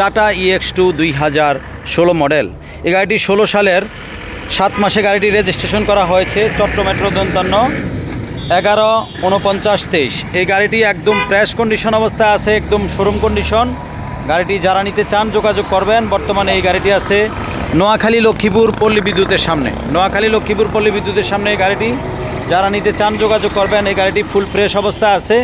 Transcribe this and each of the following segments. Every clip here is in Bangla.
টাটা ইএক্স টু দুই হাজার ষোলো মডেল। এই গাড়িটি ষোলো সালের সাত মাসে গাড়িটি রেজিস্ট্রেশন করা হয়েছে চট্ট মেট্রো দন্তান্ন এগারো উনপঞ্চাশ তেইশ। এই গাড়িটি একদম ফ্রেশ কন্ডিশন অবস্থায় আছে, একদম শোরুম কন্ডিশন গাড়িটি যারা নিতে চান যোগাযোগ করবেন, বর্তমানে এই গাড়িটি আছে নোয়াখালী লক্ষ্মীপুর পল্লী বিদ্যুতের সামনে। নোয়াখালী লক্ষ্মীপুর পল্লী বিদ্যুতের সামনে এই গাড়িটি। যারা নিতে চান যোগাযোগ করবেন, এই গাড়িটি ফুল ফ্রেশ অবস্থায় আছে।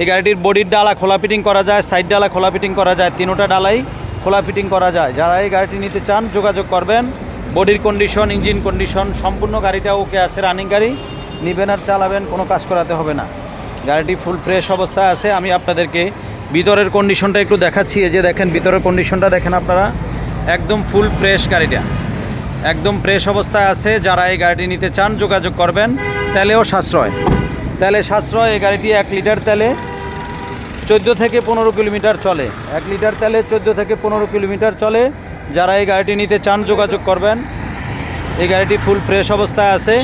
এই গাড়িটির বডির ডালা খোলা ফিটিং করা যায় সাইড ডালা খোলা ফিটিং করা যায়, তিনোটা ডালাই। খোলা ফিটিং করা যায়। যারা এই গাড়িটি নিতে চান, যোগাযোগ করবেন। বডির কন্ডিশন ইঞ্জিন কন্ডিশন সম্পূর্ণ গাড়িটা ওকে আছে রানিং গাড়ি। নিবেন আর চালাবেন, কোনো কাজ করাতে হবে না। গাড়িটি ফুল ফ্রেশ অবস্থায় আছে। আমি আপনাদেরকে ভিতরের কন্ডিশনটা একটু দেখাচ্ছি। এই যে দেখেন, ভিতরের কন্ডিশনটা দেখেন আপনারা। একদম ফুল ফ্রেশ গাড়িটা। একদম ফ্রেশ অবস্থায় আছে। যারা এই গাড়িটি নিতে চান, যোগাযোগ করবেন। তেলেও সাশ্রয়। তেলে সাশ্রয় এই গাড়িটি এক লিটার তেলে। চোদ্দ থেকে পনেরো কিলোমিটার চলে। এক লিটার তেলে চোদ্দ থেকে পনেরো কিলোমিটার চলে। যারা এই গাড়িটি নিতে চান, যোগাযোগ করবেন। এই গাড়িটি ফুল ফ্রেশ অবস্থায় আছে।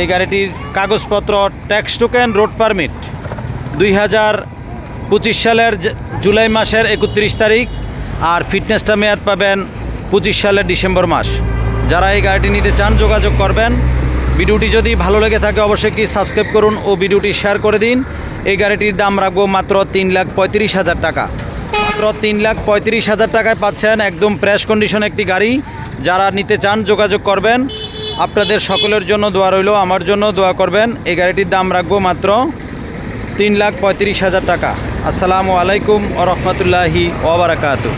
এই গাড়িটির কাগজপত্র, ট্যাক্স টোকেন রোড পারমিট। দুই হাজার পঁচিশ সালের জুলাই মাসের একত্রিশ তারিখ। আর ফিটনেসটা মেয়াদ পাবেন পঁচিশ সালের ডিসেম্বর মাস। যারা এই গাড়িটি নিতে চান, যোগাযোগ করবেন। ভিডিওটি যদি ভালো লেগে থাকে, অবশ্যই কি সাবস্ক্রাইব করুন ও ভিডিওটি শেয়ার করে দিন। এই গাড়িটির দাম রাখব মাত্র তিন লাখ পঁয়ত্রিশ হাজার টাকা। মাত্র তিন লাখ পঁয়ত্রিশ হাজার টাকায় পাচ্ছেন একদম প্রেস কন্ডিশন একটি গাড়ি। যারা নিতে চান যোগাযোগ করবেন। আপনাদের সকলের জন্য দোয়া রইল, আমার জন্য দোয়া করবেন। এই গাড়িটির দাম রাখব মাত্র তিন লাখ পঁয়ত্রিশ হাজার টাকা। আসসালামু আলাইকুম ও রহমতুল্লাহি ওবরাকাতু